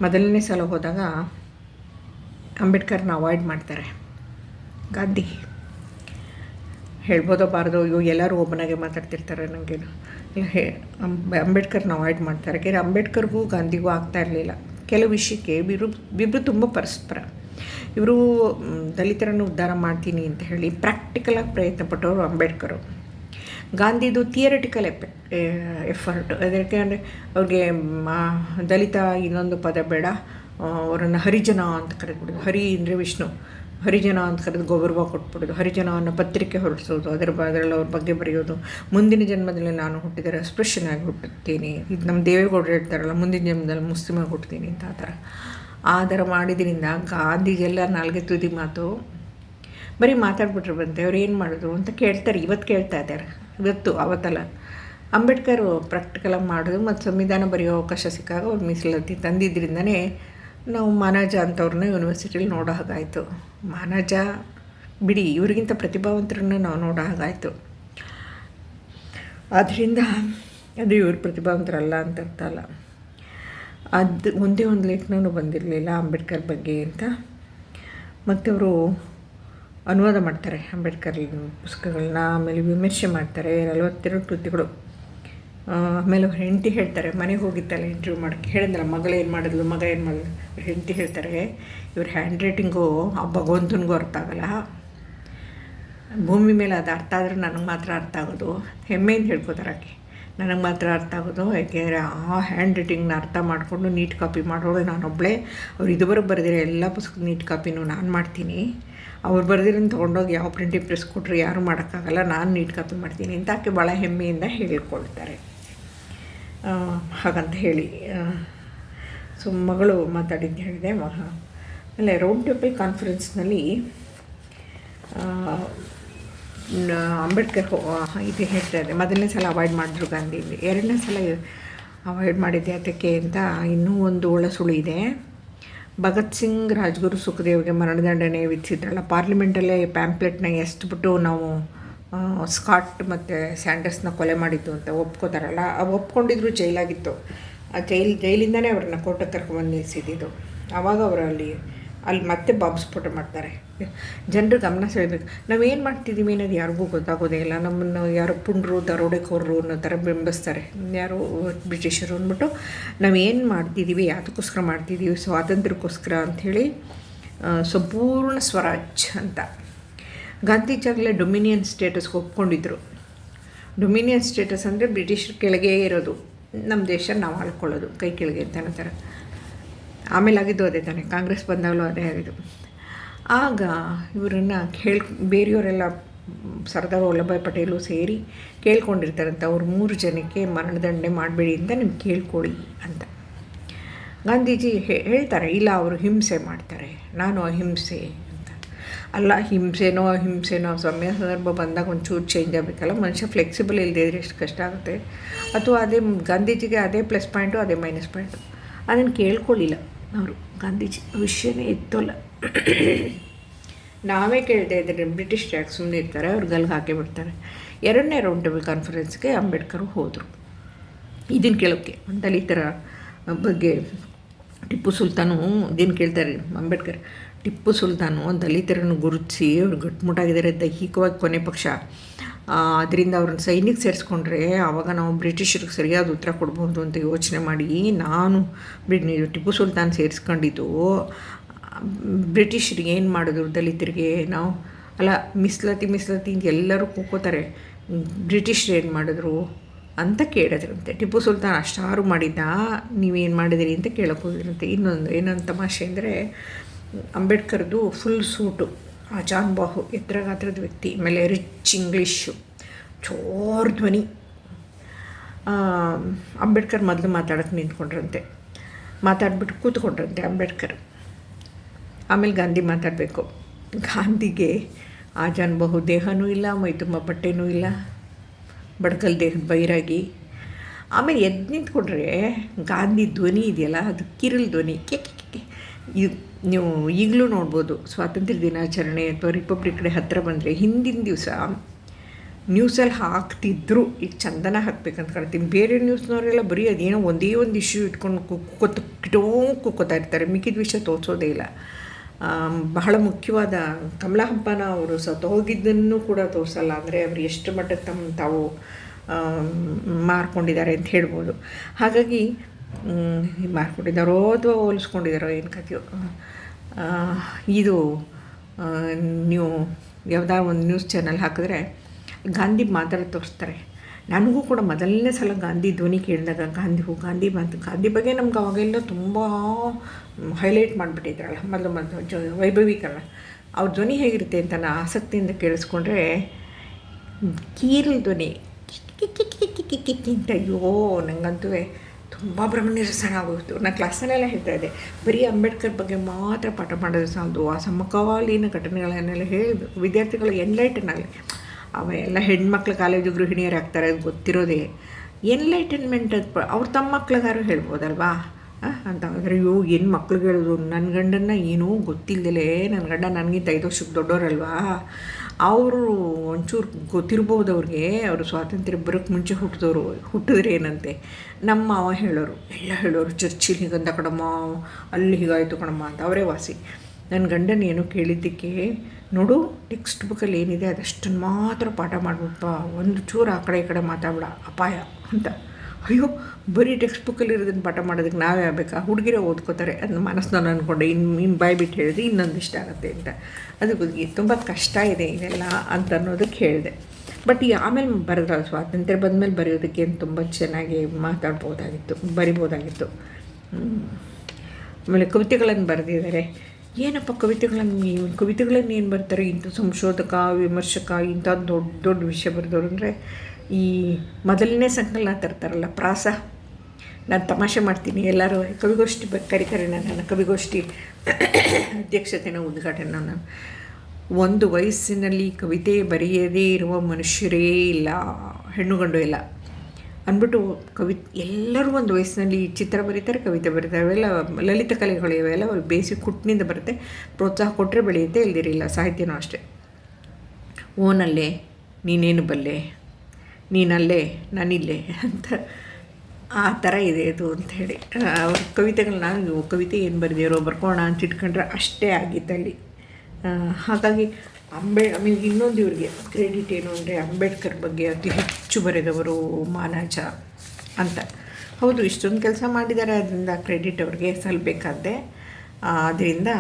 ಮೊದಲನೇ ಸಲ ಹೋದಾಗ ಅಂಬೇಡ್ಕರ್ನ ಅವಾಯ್ಡ್ ಮಾಡ್ತಾರೆ. ಗಾಂಧಿ. ಹೇಳ್ಬೋದೋ ಬಾರ್ದೋ, ಅಯ್ಯೋ, ಎಲ್ಲರೂ ಒಬ್ಬನಾಗೆ ಮಾತಾಡ್ತಿರ್ತಾರೆ ನನಗೇನು ಹೇ, ಅಂಬ್- ಅಂಬೇಡ್ಕರ್ನ ಅವಾಯ್ಡ್ ಮಾಡ್ತಾರೆ. ಯಾಕೆಂದರೆ ಅಂಬೇಡ್ಕರ್ಗೂ ಗಾಂಧಿಗೂ ಆಗ್ತಾ ಇರಲಿಲ್ಲ. ಕೆಲವು ವಿಷಯಕ್ಕೆ ಬಿರು ಇಬ್ಬರು ತುಂಬ ಪರಸ್ಪರ. ಇವರು ದಲಿತರನ್ನು ಉದ್ಧಾರ ಮಾಡ್ತೀನಿ ಅಂತ ಹೇಳಿ ಪ್ರಾಕ್ಟಿಕಲಾಗಿ ಪ್ರಯತ್ನ ಪಟ್ಟವರು ಅಂಬೇಡ್ಕರು. ಗಾಂಧಿದು ಥಿಯರಿಟಿಕಲ್ ಎಫೆ ಎಫರ್ಟ್ ಅದಕ್ಕೆ ಅಂದರೆ ಅವ್ರಿಗೆ ದಲಿತ ಇನ್ನೊಂದು ಪದ ಬೇಡ ಅವರನ್ನು ಹರಿಜನ ಅಂತ ಕರೆದ್ಬಿಡೋದು. ಹರಿ ಅಂದರೆ ವಿಷ್ಣು. ಹರಿಜನ ಅಂತ ಕರೆದು ಗೌರವ ಕೊಟ್ಬಿಡೋದು. ಹರಿಜನ ಅನ್ನೋ ಪತ್ರಿಕೆ ಹೊರಡಿಸೋದು, ಅದರ ಅದರಲ್ಲಿ ಅವ್ರ ಬಗ್ಗೆ ಬರೆಯೋದು. ಮುಂದಿನ ಜನ್ಮದಲ್ಲಿ ನಾನು ಹುಟ್ಟಿದರೆ ಅಸ್ಪೃಶ್ಯನಾಗಿ ಹುಟ್ಟುತ್ತೀನಿ. ಇದು ನಮ್ಮ ದೇವೇಗೌಡರು ಹೇಳ್ತಾರಲ್ಲ, ಮುಂದಿನ ಜನ್ಮದಲ್ಲಿ ಮುಸ್ಲಿಮಾಗಿ ಹುಟ್ಟುತ್ತೀನಿ ಅಂತ ಆ ಥರ. ಆ ಥರ ಮಾಡಿದ್ರಿಂದ ಗಾಂಧಿಗೆಲ್ಲ ನಾಲ್ಗೆ ತುದಿ ಮಾತು. ಬರೀ ಮಾತಾಡ್ಬಿಟ್ರು ಬಂತೆ, ಅವ್ರು ಏನು ಮಾಡಿದ್ರು ಅಂತ ಕೇಳ್ತಾರೆ ಇವತ್ತು ಕೇಳ್ತಾ ಇದ್ದಾರೆ. ಇವತ್ತು, ಅವತ್ತಲ್ಲ. ಅಂಬೇಡ್ಕರ್ ಪ್ರಾಕ್ಟಿಕಲಾಗಿ ಮಾಡೋದು ಮತ್ತು ಸಂವಿಧಾನ ಬರೆಯೋ ಅವಕಾಶ ಸಿಕ್ಕಾಗ ಅವ್ರು ಮೀಸಲಾತಿ ತಂದಿದ್ದರಿಂದನೇ ನಾವು ಮಾನಾಜ ಅಂಥವ್ರನ್ನ ಯೂನಿವರ್ಸಿಟಿಲಿ ನೋಡೋ ಹಾಗಾಯಿತು. ಮಾನಾಜ, ಬಿಡಿ, ಇವ್ರಿಗಿಂತ ಪ್ರತಿಭಾವಂತರನ್ನ ನಾವು ನೋಡೋ ಹಾಗಾಯಿತು. ಆದ್ದರಿಂದ ಅದು ಇವ್ರು ಪ್ರತಿಭಾವಂತರಲ್ಲ ಅಂತ ಅರ್ಥ ಅಲ್ಲ. ಅದು ಒಂದೇ ಒಂದು ಲೇಖನೂ ಬಂದಿರಲಿಲ್ಲ ಅಂಬೇಡ್ಕರ್ ಬಗ್ಗೆ ಅಂತ. ಮತ್ತು ಅವರು ಅನುವಾದ ಮಾಡ್ತಾರೆ ಅಂಬೇಡ್ಕರ್ ಪುಸ್ತಕಗಳನ್ನ ಆಮೇಲೆ ವಿಮರ್ಶೆ ಮಾಡ್ತಾರೆ, ನಲವತ್ತೆರಡು ಕೃತಿಗಳು. ಆಮೇಲೆ ಅವ್ರ ಹೆಂಡತಿ ಹೇಳ್ತಾರೆ, ಮನೆಗೆ ಹೋಗಿತ್ತಲ್ಲ ಇಂಟರ್ವ್ಯೂ ಮಾಡೋಕ್ಕೆ ಹೇಳಿದ್ರಲ್ಲ ಮಗಳು ಏನು ಮಾಡಿದ್ಲು, ಮಗ ಏನು ಮಾಡಿದ್ಲು. ಅವ್ರ ಹೆಂಡತಿ ಹೇಳ್ತಾರೆ, ಇವ್ರ ಹ್ಯಾಂಡ್ ರೈಟಿಂಗು ಆ ಭಗವಂತನಿಗೂ ಅರ್ಥ ಆಗಲ್ಲ. ಭೂಮಿ ಮೇಲೆ ಅದು ಅರ್ಥ ಆದರೆ ನನಗೆ ಮಾತ್ರ ಅರ್ಥ ಆಗೋದು. ಹೆಮ್ಮೆಯಿಂದ ಹೇಳ್ಕೊತಾರೆ ಆಕೆ. ನನಗೆ ಮಾತ್ರ ಅರ್ಥ ಆಗೋದು ಯಾಕೆಂದರೆ ಆ ಹ್ಯಾಂಡ್ ರೈಟಿಂಗ್ನ ಅರ್ಥ ಮಾಡಿಕೊಂಡು ನೀಟ್ ಕಾಪಿ ಮಾಡೋಳು ನಾನೊಬ್ಬಳೇ ಅವ್ರು ಇದುವರೆಗೆ ಬರೆದಿರೋ ಎಲ್ಲ ಪುಸ್ತಕ ನೀಟ್ ಕಾಪಿನೂ ನಾನು ಮಾಡ್ತೀನಿ. ಅವ್ರು ಬರೆದಿರೋದು ತೊಗೊಂಡೋಗಿ ಯಾವ ಪ್ರಿಂಟಿಂಗ್ ಪ್ರೆಸ್ ಕೊಟ್ಟರು ಯಾರೂ ಮಾಡೋಕ್ಕಾಗಲ್ಲ, ನಾನು ನೀಟ್ ಕಾಪಿ ಮಾಡ್ತೀನಿ ಅಂತ ಆಕೆ ಭಾಳ ಹೆಮ್ಮೆಯಿಂದ ಹೇಳಿಕೊಳ್ತಾರೆ. ಹಾಗಂತ ಹೇಳಿ. ಸೊ ಮಗಳು ಮಾತಾಡಿದ್ದು ಹೇಳಿದೆ ಮಹ ಆಮೇಲೆ ರೌಂಡ್ ಟೇಬಲ್ ಕಾನ್ಫರೆನ್ಸ್ನಲ್ಲಿ ಅಂಬೇಡ್ಕರ್ ಇದು ಹೇಳ್ತಾ ಇದೆ ಮೊದಲನೇ ಸಲ ಅವಾಯ್ಡ್ ಮಾಡಿದ್ರು ಗಾಂಧಿ ಎರಡನೇ ಸಲ ಅವಾಯ್ಡ್ ಮಾಡಿದ್ದೆ ಅದಕ್ಕೆ ಅಂತ ಇನ್ನೂ ಒಂದು ಒಳಸುಳು ಇದೆ. ಭಗತ್ ಸಿಂಗ್ ರಾಜ್ಗುರು ಸುಖದೇವ್ಗೆ ಮರಣದಂಡನೆ ವಿಧಿಸಿದ್ರಲ್ಲ, ಪಾರ್ಲಿಮೆಂಟಲ್ಲೇ ಪ್ಯಾಂಪ್ಲೆಟ್ನ ಎಸ್ಟ್ಬಿಟ್ಟು ನಾವು ಸ್ಕಾಟ್ ಮತ್ತು ಸ್ಯಾಂಡರ್ಸ್ನ ಕೊಲೆ ಮಾಡಿದ್ದು ಅಂತ ಒಪ್ಕೋತಾರಲ್ಲ. ಆ ಒಪ್ಕೊಂಡಿದ್ರು ಜೈಲಾಗಿತ್ತು. ಆ ಜೈಲ್, ಜೈಲಿಂದನೇ ಅವ್ರನ್ನ ಕೋಟಕ್ಕೆ ಕರ್ಕೊಂಡು ನಿಲ್ಲಿಸಿದ್ದು ಆವಾಗ ಅವರು ಅಲ್ಲಿ ಅಲ್ಲಿ ಮತ್ತೆ ಬಾಂಬ್ ಸ್ಫೋಟ ಮಾಡ್ತಾರೆ. ಜನರು ಗಮನ ಸೆಳೆಬೇಕು. ನಾವೇನು ಮಾಡ್ತಿದ್ದೀವಿ ಅನ್ನೋದು ಯಾರಿಗೂ ಗೊತ್ತಾಗೋದೇ ಇಲ್ಲ. ನಮ್ಮನ್ನು ಯಾರು ಪುಂಡ್ರು, ದರೋಡೆಕೋರರು ಅನ್ನೋ ಥರ ಬಿಂಬಿಸ್ತಾರೆ. ಯಾರು ಬ್ರಿಟಿಷರು ಅಂದ್ಬಿಟ್ಟು ನಾವೇನು ಮಾಡ್ತಿದ್ದೀವಿ ಯಾವುದಕ್ಕೋಸ್ಕರ ಮಾಡ್ತಿದ್ದೀವಿ, ಸ್ವಾತಂತ್ರ್ಯಕ್ಕೋಸ್ಕರ ಅಂಥೇಳಿ ಸಂಪೂರ್ಣ ಸ್ವರಾಜ್ ಅಂತ. ಗಾಂಧೀಜಿಯಾಗಲೇ ಡೊಮಿನಿಯನ್ ಸ್ಟೇಟಸ್ಗೆ ಒಪ್ಕೊಂಡಿದ್ರು. ಡೊಮಿನಿಯನ್ ಸ್ಟೇಟಸ್ ಅಂದರೆ ಬ್ರಿಟಿಷರ ಕೆಳಗೆ ಇರೋದು. ನಮ್ಮ ದೇಶ ನಾವು ಆಳ್ಕೊಳ್ಳೋದು, ಕೈ ಕೆಳಗೆ ಅಂತ ಅನ್ನೋ ಆಮೇಲೆ ಆಗಿದ್ದು ಅದೇ ತಾನೆ. ಕಾಂಗ್ರೆಸ್ ಬಂದಾಗಲೂ ಅದೇ ಆಗಿದ್ದು. ಆಗ ಇವರನ್ನು ಕೇಳ್ ಬೇರೆಯವರೆಲ್ಲ ಸರ್ದಾರ್ ವಲ್ಲಭಾಯ್ ಪಟೇಲು ಸೇರಿ ಕೇಳ್ಕೊಂಡಿರ್ತಾರಂತೆ ಅವ್ರು ಮೂರು ಜನಕ್ಕೆ ಮರಣದಂಡನೆ ಮಾಡಬೇಡಿ ಅಂತ ನಿಮ್ಗೆ ಕೇಳ್ಕೊಳ್ಳಿ ಅಂತ. ಗಾಂಧೀಜಿ ಹೇಳ್ತಾರೆ, ಇಲ್ಲ, ಅವರು ಹಿಂಸೆ ಮಾಡ್ತಾರೆ. ನಾನು ಅಹಿಂಸೆ ಅಂತ. ಅಲ್ಲ, ಹಿಂಸೆನೋ, ಅಹಿಂಸೆನೋ, ಸಮಯ ಸಂದರ್ಭ ಬಂದಾಗ ಒಂಚೂರು ಚೇಂಜ್ ಆಗಬೇಕಲ್ಲ. ಮನುಷ್ಯ ಫ್ಲೆಕ್ಸಿಬಲ್ ಇಲ್ಲದೆ ಇದ್ರೆ ಎಷ್ಟು ಕಷ್ಟ ಆಗುತ್ತೆ. ಅಥವಾ ಅದೇ ಗಾಂಧೀಜಿಗೆ ಅದೇ ಪ್ಲಸ್ ಪಾಯಿಂಟು ಅದೇ ಮೈನಸ್ ಪಾಯಿಂಟು ಅದನ್ನು ಕೇಳ್ಕೊಳ್ಳಿಲ್ಲ ಅವರು. ಗಾಂಧೀಜಿ ವಿಷಯನೇ ಎತ್ತೋಲ್ಲ. ನಾವೇ ಕೇಳ್ತಾ ಇದ್ರೆ ಬ್ರಿಟಿಷ್ ಟ್ಯಾಕ್ಸ್ ಸುಮ್ಮನೆ ಇರ್ತಾರೆ, ಅವ್ರು ಗಲ್ಗೆ ಹಾಕಿ ಬಿಡ್ತಾರೆ. ಎರಡನೇ ರೌಂಡ್ ಟೇಬಲ್ ಕಾನ್ಫರೆನ್ಸ್ಗೆ ಅಂಬೇಡ್ಕರ್ ಹೋದರು. ಇದನ್ನು ಕೇಳೋಕ್ಕೆ ದಲಿತರ ಬಗ್ಗೆ ಟಿಪ್ಪು ಸುಲ್ತಾನು ಇದನ್ನು ಕೇಳ್ತಾರೆ ಅಂಬೇಡ್ಕರ್, ಟಿಪ್ಪು ಸುಲ್ತಾನು ದಲಿತರನ್ನು ಗುರುತಿಸಿ ಅವ್ರು ಗಟ್ಟಿಮುಟ್ಟಾಗಿದ್ದಾರೆ ದೈಹಿಕವಾಗಿ ಕೊನೆ ಪಕ್ಷ. ಅದರಿಂದ ಅವ್ರನ್ನ ಸೈನಿಕ ಸೇರಿಸ್ಕೊಂಡ್ರೆ ಆವಾಗ ನಾವು ಬ್ರಿಟಿಷರಿಗೆ ಸರಿಯಾದ ಉತ್ತರ ಕೊಡ್ಬೋದು ಅಂತ ಯೋಚನೆ ಮಾಡಿ, ನಾನು ಟಿಪ್ಪು ಸುಲ್ತಾನ್ ಸೇರಿಸ್ಕೊಂಡಿದ್ದು ಬ್ರಿಟಿಷರಿಗೆ ಏನು ಮಾಡಿದ್ರು ದಲಿತರಿಗೆ ನಾವು ಅಲ್ಲ ಮಿಸ್ಲತಿ ಮಿಸ್ಲತಿ ಎಲ್ಲರೂ ಕೂಕೋತಾರೆ. ಬ್ರಿಟಿಷ್ರು ಏನು ಮಾಡಿದ್ರು ಅಂತ ಕೇಳಿದ್ರಂತೆ. ಟಿಪ್ಪು ಸುಲ್ತಾನ್ ಅಷ್ಟಾರು ಮಾಡಿದ್ದ ನೀವೇನು ಮಾಡಿದಿರಿ ಅಂತ ಕೇಳಕ್ಕೆ ಇನ್ನೊಂದು ಏನೊಂದು ತಮಾಷೆ ಅಂದರೆ ಅಂಬೇಡ್ಕರ್ದು ಫುಲ್ ಸೂಟು ಅಜಾನ್ ಬಾಹು ಎತ್ತರ ಗಾತ್ರದ ವ್ಯಕ್ತಿ ಆಮೇಲೆ ರಿಚ್ ಇಂಗ್ಲೀಷು ಚೋರ್ ಧ್ವನಿ. ಆ, ಅಂಬೇಡ್ಕರ್ ಮೊದಲು ಮಾತಾಡೋಕ್ಕೆ ನಿಂತ್ಕೊಂಡ್ರಂತೆ. ಮಾತಾಡ್ಬಿಟ್ಟು ಕೂತ್ಕೊಂಡ್ರಂತೆ ಅಂಬೇಡ್ಕರ್. ಆಮೇಲೆ ಗಾಂಧಿ ಮಾತಾಡಬೇಕು. ಗಾಂಧಿಗೆ ಆಜಾನ್ ಬಹು ದೇಹನೂ ಇಲ್ಲ, ಮೈ ತುಂಬ ಬಟ್ಟೆನೂ ಇಲ್ಲ, ಬಡ್ಕಲ್ ದೇಹದ ಬೈರಾಗಿ. ಆಮೇಲೆ ಎದ್ದು ನಿಂತ್ಕೊಂಡ್ರೆ ಗಾಂಧಿ ಧ್ವನಿ ಇದೆಯಲ್ಲ, ಅದು ಕಿರಿಲ್ ಧ್ವನಿ. K K. ಇದು ನೀವು ಈಗಲೂ ನೋಡ್ಬೋದು, ಸ್ವಾತಂತ್ರ್ಯ ದಿನಾಚರಣೆ ಅಥವಾ ರಿಪಬ್ಲಿಕ್ ಡೇ ಹತ್ತಿರ ಬಂದರೆ ಹಿಂದಿನ ದಿವಸ ನ್ಯೂಸಲ್ಲಿ ಹಾಕ್ತಿದ್ರು. ಈಗ ಚಂದನ ಹಾಕ್ಬೇಕಂತ ಕಾಣ್ತೀನಿ. ಬೇರೆ ನ್ಯೂಸ್ನವರೆಲ್ಲ ಬರೀ ಅದೇನೋ ಒಂದೇ ಒಂದು ಇಶ್ಯೂ ಇಟ್ಕೊಂಡು ಕುಕ್ಕೋತ ಕಿಟೋ ಕುಕ್ಕೋತಾ ಇರ್ತಾರೆ. ಮಿಕ್ಕಿದ ವಿಷಯ ತೋರಿಸೋದೇ ಇಲ್ಲ. ಬಹಳ ಮುಖ್ಯವಾದ ಕಮಲಾ ಹಂಪನ ಅವರು ಸತ್ತು ಹೋಗಿದ್ದನ್ನು ಕೂಡ ತೋರಿಸಲ್ಲ ಅಂದರೆ ಅವರು ಎಷ್ಟು ಮಟ್ಟಕ್ಕೆ ತಮ್ಮ ತಾವು ಮಾರ್ಕೊಂಡಿದ್ದಾರೆ ಅಂತ ಹೇಳ್ಬೋದು. ಹಾಗಾಗಿ ಮಾರ್ಕೊಂಡಿದ್ದಾರೋ ಅಥವಾ ಹೋಲಿಸ್ಕೊಂಡಿದ್ದಾರೋ ಏನು ಕಥೆಯೋ ಇದು ನೀವು ಯಾವುದಾದ್ರು ಒಂದು ನ್ಯೂಸ್ ಚಾನಲ್ ಹಾಕಿದ್ರೆ ಗಾಂಧಿ ಮಾತಾಡಿ ತೋರಿಸ್ತಾರೆ. ನನಗೂ ಕೂಡ ಮೊದಲನೇ ಸಲ ಗಾಂಧಿ ಧ್ವನಿ ಕೇಳಿದಾಗ ಗಾಂಧಿ ಹೂ, ಗಾಂಧಿ ಬಂತು ಗಾಂಧಿ ಬಗ್ಗೆ ನಮ್ಗೆ ಅವಾಗೆಲ್ಲ ತುಂಬ ಹೈಲೈಟ್ ಮಾಡಿಬಿಟ್ಟಿದ್ರಲ್ಲ, ಮೊದಲು ಮೊದಲು ಜ ವೈಭವೀಕರಣ. ಅವ್ರ ಧ್ವನಿ ಹೇಗಿರುತ್ತೆ ಅಂತ ನಾನು ಆಸಕ್ತಿಯಿಂದ ಕೇಳಿಸ್ಕೊಂಡ್ರೆ, ಕೀರಲ್ ಧ್ವನಿ, ಕಿ ಅಂತ ಅಯ್ಯೋ ನನಗಂತೂ ತುಂಬ ಭ್ರಮನಿರಸನ ಆಗೋಯ್ತು. ನಾನು ಕ್ಲಾಸಲ್ಲೆಲ್ಲ ಹೇಳ್ತಾ ಇದ್ದೆ, ಬರೀ ಅಂಬೇಡ್ಕರ್ ಬಗ್ಗೆ ಮಾತ್ರ ಪಾಠ ಮಾಡೋದು ಸಾಲದು. ಆ ಸಮಕಾಲೀನ ಘಟನೆಗಳನ್ನೆಲ್ಲ ಹೇಳಬೇಕು ವಿದ್ಯಾರ್ಥಿಗಳು ಎನ್ಲೈಟನ್ ಆಗಲಿ. ಅವೆಲ್ಲ ಹೆಣ್ಮಕ್ಳು ಕಾಲೇಜು ಗೃಹಿಣಿಯರು ಆಗ್ತಾರೆ ಅದು ಗೊತ್ತಿರೋದೇ. ಎನ್ಲೈಟನ್ಮೆಂಟ್ ಅದು ಅವ್ರು ತಮ್ಮ ಮಕ್ಳಿಗಾರು ಹೇಳ್ಬೋದಲ್ವಾ? ಅಂತ ಅಂದರೆ ಅಯ್ಯೋ ಏನು ಮಕ್ಳಿಗೆ ಹೇಳೋದು? ನನ್ನ ಗಂಡನ್ನ ಏನೂ ಗೊತ್ತಿಲ್ಲದಲೇ ನನ್ನ ಗಂಡ ನನಗಿಂತ ಐದು ವರ್ಷಕ್ಕೆ ದೊಡ್ಡವರಲ್ವಾ ಅವರು ಒಂಚೂರು ಗೊತ್ತಿರ್ಬೋದು ಅವ್ರಿಗೆ. ಅವರು ಸ್ವಾತಂತ್ರ್ಯ ಬರೋಕ್ಕೆ ಮುಂಚೆ ಹುಟ್ಟಿದವರು ಹುಟ್ಟಿದ್ರೆ ಏನಂತೆ? ನಮ್ಮ ಮಾವ ಹೇಳೋರು, ಎಲ್ಲ ಹೇಳೋರು, ಚರ್ಚಿಲ್ ಹೀಗಂದ ಕಣಮ್ಮ, ಅಲ್ಲಿ ಹೀಗಾಯಿತು ಕಣಮ್ಮ, ಅಂತ. ಅವರೇ ವಾಸಿ. ನನ್ನ ಗಂಡನ ಏನು ಕೇಳಿದ್ದಕ್ಕೆ ನೋಡು ಟೆಕ್ಸ್ಟ್ ಬುಕ್ಕಲ್ಲಿ ಏನಿದೆ ಅದಷ್ಟನ್ನು ಮಾತ್ರ ಪಾಠ ಮಾಡ್ಬಿಡಪ್ಪ ಒಂದು ಚೂರು ಆ ಕಡೆ ಈ ಕಡೆ ಮಾತಾಡಬೇಡ, ಅಪಾಯ ಅಂತ. ಅಯ್ಯೋ, ಬರೀ ಟೆಕ್ಸ್ಟ್ ಬುಕ್ಕಲ್ಲಿ ಇರೋದನ್ನು ಪಾಠ ಮಾಡೋದಕ್ಕೆ ನಾವೇ ಆಗಬೇಕಾ? ಹುಡುಗಿರೇ ಓದ್ಕೋತಾರೆ ಅದನ್ನ ಮನಸ್ಸನ್ನು ಅಂದ್ಕೊಂಡೆ ಇನ್ನು ಇನ್ನು ಬಾಯ್ಬಿಟ್ಟು ಹೇಳಿದ್ರೆ ಇನ್ನೊಂದು ಇಷ್ಟ ಆಗುತ್ತೆ ಅಂತ. ಅದು ತುಂಬ ಕಷ್ಟ ಇದೆ ಇದೆಲ್ಲ ಅಂತ ಅನ್ನೋದಕ್ಕೆ ಹೇಳಿದೆ. ಬಟ್ ಈ ಆಮೇಲೆ ಬರೆದ್ರಲ್ಲ ಸ್ವಾತಂತ್ರ್ಯ ಬಂದಮೇಲೆ ಬರೆಯೋದಕ್ಕೆ ಏನು ತುಂಬ ಚೆನ್ನಾಗಿ ಮಾತಾಡ್ಬೋದಾಗಿತ್ತು, ಬರಿಬೋದಾಗಿತ್ತು. ಆಮೇಲೆ ಕವಿತೆಗಳನ್ನು ಬರೆದಿದ್ದಾರೆ. ಏನಪ್ಪ ಕವಿತೆಗಳನ್ನು ಕವಿತೆಗಳನ್ನು ಏನು ಬರ್ತಾರೆ? ಇಂಥ ಸಂಶೋಧಕ, ವಿಮರ್ಶಕ, ಇಂಥ ದೊಡ್ಡ ದೊಡ್ಡ ವಿಷಯ ಬರೆದವ್ರು ಅಂದರೆ ಈ ಮೊದಲನೇ ಸಂಕಲನ ತರ್ತಾರಲ್ಲ, ಪ್ರಾಸ. ನಾನು ತಮಾಷೆ ಮಾಡ್ತೀನಿ, ಎಲ್ಲರೂ ಕವಿಗೋಷ್ಠಿ ಬ ಕರಿತಾರೆ ನನ್ನ ಕವಿಗೋಷ್ಠಿ ಅಧ್ಯಕ್ಷತೆನ ಉದ್ಘಾಟನೆ ನಾನು. ಒಂದು ವಯಸ್ಸಿನಲ್ಲಿ ಕವಿತೆ ಬರೆಯದೇ ಇರುವ ಮನುಷ್ಯರೇ ಇಲ್ಲ, ಹೆಣ್ಣು ಗಂಡು ಇಲ್ಲ. ಅಂದ್ಬಿಟ್ಟು ಕವಿ, ಎಲ್ಲರೂ ಒಂದು ವಯಸ್ಸಿನಲ್ಲಿ ಚಿತ್ರ ಬರೀತಾರೆ, ಕವಿತೆ ಬರೀತಾರೆ. ಅವೆಲ್ಲ ಲಲಿತ ಕಲೆಗಳು ಇವೆಲ್ಲ ಬೇಸಿಕ್ ಕುಟ್ಟಿನಿಂದ ಬರುತ್ತೆ. ಪ್ರೋತ್ಸಾಹ ಕೊಟ್ಟರೆ ಬೆಳೆಯುತ್ತೆ ಇಲ್ದಿರಲಿಲ್ಲ ಸಾಹಿತ್ಯನೂ ಅಷ್ಟೇ. ಓನಲ್ಲೇ ನೀನೇನು ಬಲ್ಲೆ, ನೀನಲ್ಲೇ, ನಾನಿಲ್ಲೇ ಅಂತ ಆ ಥರ ಇದೆ ಅದು ಅಂತ ಹೇಳಿ. ಅವ್ರ ಕವಿತೆಗಳು ನಾನು ಕವಿತೆ ಏನು ಬರೆದಿರೋ ಬರ್ಕೋಣ ಅಂತ ಇಟ್ಕೊಂಡ್ರೆ ಅಷ್ಟೇ ಆಗಿತ್ತಲ್ಲಿ. ಹಾಗಾಗಿ ಅಂಬೇ ಮೀನ್ ಇನ್ನೊಂದು ಇವ್ರಿಗೆ ಕ್ರೆಡಿಟ್ ಏನು ಅಂದರೆ ಅಂಬೇಡ್ಕರ್ ಬಗ್ಗೆ ಅತಿ ಹೆಚ್ಚು ಬರೆದವರು ಮಾನಾಜ ಅಂತ. ಹೌದು, ಇಷ್ಟೊಂದು ಕೆಲಸ ಮಾಡಿದ್ದಾರೆ ಅದರಿಂದ ಕ್ರೆಡಿಟ್ ಅವ್ರಿಗೆ ಸಲ್ಲಬೇಕಾದ್ದೆ ಆದ್ದರಿಂದ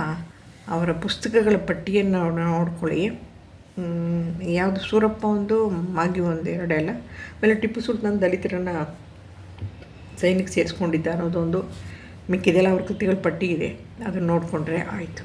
ಅವರ ಪುಸ್ತಕಗಳ ಪಟ್ಟಿಯನ್ನು ನೋಡ್ಕೊಳ್ಳಿ. ಯಾವುದು ಸೂರಪ್ಪ ಒಂದು, ಮಾಗಿ ಒಂದು ಎರಡೆಲ್ಲ ಆಮೇಲೆ ಟಿಪ್ಪು ಸುಲ್ತಾನ್ ದಲಿತರನ್ನು ಸೈನಿಕ ಸೇರಿಸ್ಕೊಂಡಿದ್ದ ಅನ್ನೋದೊಂದು ಮಿಕ್ಕಿದೆಲ್ಲ ಅವ್ರ ಕೃತಿಗಳ ಪಟ್ಟಿ ಇದೆ. ಅದನ್ನು ನೋಡಿಕೊಂಡ್ರೆ ಆಯಿತು.